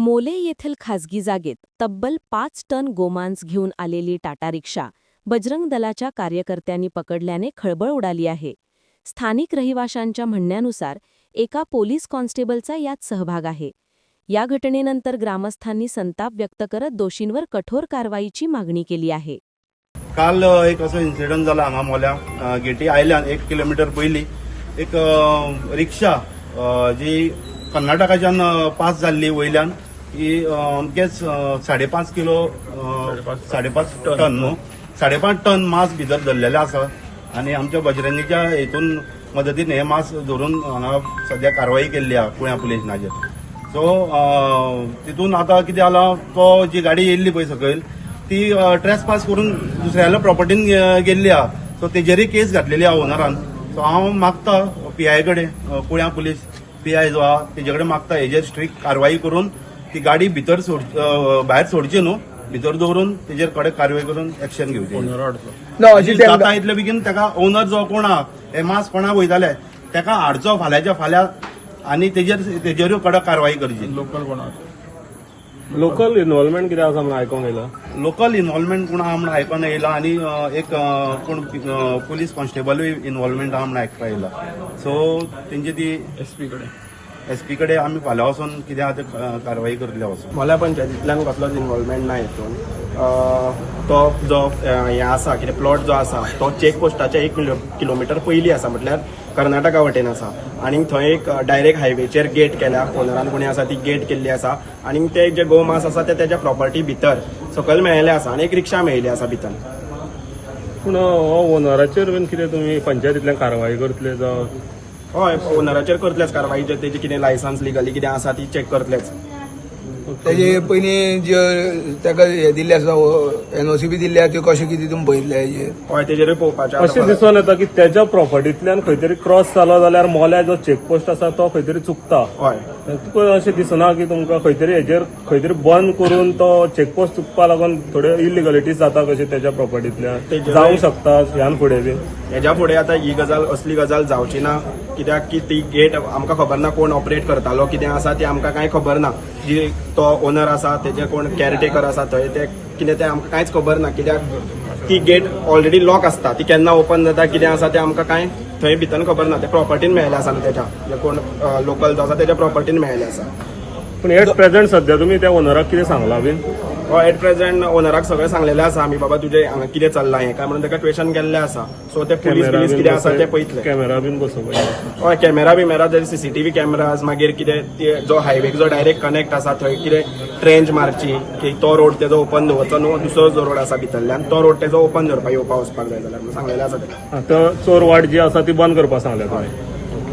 मोले येथील खासगी जागेत तब्बल पाच टन गोमांस घेऊन आलेली टाटा रिक्षा बजरंग दलाच्या कार्यकर्त्यांनी पकडल्याने खळबळ उडाली आहे. स्थानिक रहिवाशांच्या म्हणण्यानुसार एका पोलीस कॉन्स्टेबलचा यात सहभाग आहे. या घटनेनंतर ग्रामस्थांनी संताप व्यक्त करत दोषींवर कठोर कारवाईची मागणी केली आहे. काल एक असो इन्सिडंट झाला हांगा मोल्या गेटी आयल्यान एक किलोमीटर पयलीं एक रिक्षा जी कर्नाटकाच्यान पास जाल्ली वयल्यान ही अ, अमकेच अ, साडेपांच किलो साडेपांच. टन. न्हू साडेपांच टन मास भितर धरलेले आसा आनी आमच्या बजरंगीच्या हेतून मदतीन हे मास धरून हांगा सध्या कारवाई केल्ली आहा पुण्या पुलीस स्टेशनाचेर सो तितून आतां कितें जाला तो जी गाडी येयल्ली पळय सकयल ती ट्रेस पास करून दुसऱ्याल्या प्रॉपर्टीन गेल्ली आहा. सो तेजेरय केस घातलेली आहा ओनरान सो हांव मागता पी आय कडेन पुण्या पुलीस पी आय जो आहा तेजे कडेन मागता हेजेर स्ट्रिक्ट कारवाई करून ती गाडी भितर सोड भायर सोडची न्हू भितर दवरून तेजेर कडक कारवाई करून एक्शन घेवची ना अशी जाता इतले बेगीन ताका ओनर जो कोण आहा हे मास कोणाक वयताले ताका हाडचो फाल्यांच्या फाल्यां आनी तेजेर तेजेरूय कडक कारवाई करची. लोकल कोणाक लोकल इन्व्हॉल्वमेंट कितें आसा म्हणून आयकोंक येयला लोकल इन्व्हॉल्वमेंट कोण आहा म्हणून आयकोन येयला आनी एक कोण पुलीस कॉन्स्टेबलूय इन्व्हॉल्वमेंट आहा म्हणून आयकपा येयला सो तेंची ती एसपी कडेन एस पी कडेन आमी फाल्यां वचोन कितें आहा तें अ, कारवाई करतले वचोन मोल्या पंचायतींतल्यान कसलोच इन्वॉल्वमेंट ना हितून तो जो हें आसा कितें प्लॉट जो आसा तो चेक पोस्टाच्या एक किलो किलोमिटर पयलीं आसा म्हटल्यार कर्नाटका वटेन आसा आनी थंय एक डायरेक्ट हायवेचेर गेट केल्या ओनरान कोणी आसा ती गेट केल्ली आसा आनी ते जे गोमास आसा ते तेज्या प्रॉपर्टी भितर सकयल मेळिल्ले आसा आनी एक रिक्षा मेळिल्ली आसा भितर. पूण हो ओनराचेर बीन कितें तुमी पंचायतींतल्यान कारवाई करतले जावं? हय ओनराचेर करतलेच कारवाई जे तेजी कितें लायसन्स लिगली कितें आसा ती चेक करतलेच तेजे पयलीं जे ताका हे दिल्ले आसा एनओसी बी दिल्ले आसा त्यो कशें कितें तुमी पळयतले हेजेर हय तेजेरूय पळोवपाचें अशें दिसून येता की तेच्या प्रॉपर्टींतल्यान खंय तरी क्रॉस जालो जाल्यार मोल्या जो चेकपोस्ट आसा तो खंय तरी चुकता. हय. तुका अशें दिसना की तुमकां खंय तरी हेजेर खंय तरी बंद करून तो चेकपोस्ट चुकपा लागून थोड्यो इलिगलिटीज जाता कशें तेच्या प्रॉपर्टींतल्यान जावंक शकता ह्यान फुडें बी. हेज्या फुडें आतां ही गजाल असली गजाल जावची ना कित्याक की ती गेट आमकां खबर ना कोण ऑपरेट करतालो कितें आसा ते आमकां कांय खबर ना. जी तो ओनर आसा तेजे कोण कॅरटेकर आसा थंय ते कितें तें आमकां कांयच खबर ना कित्याक ती गेट ऑलरेडी लॉक आसता ती केन्ना ओपन जाता कितें आसा तें आमकां कांय थंय भितर खबर ना ते प्रॉपर्टीन मेळ्ळें आसा न्हू तेच्या कोण लोकल जो आसा तेच्या प्रॉपर्टीन मेळिल्लें आसा. पूण एट प्रेझेंट सध्या तुमी त्या ओनराक कितें सांगला बीन एट प्रेझेंट ओनराक सगळें सांगलेलें आसा आमी बाबा तुजें हांगा कितें चल्लां हें काय म्हणून ताका क्वेश्चन केल्लें आसा सो ते पुलीस बिलीस कितें आसा ते पळयतले कॅमेरा बीन बसोवपाचे हय कॅमेरा बिमेरा जर सीसीटीव्ही कॅमेराज मागीर कितें जो हायवेक जो डायरेक्ट कनेक्ट आसा थंय कितें ट्रेंच मारची की तो रोड तेजो ओपन दवरचो न्हू दुसरो जो रोड आसा भितरल्यान तो रोड तेजो ओपन दवरपाक येवपाक वचपाक जाय जाल्यार सांगलेलें आसा तेका चोर वाट जी आसा ती बंद करपाक तुमी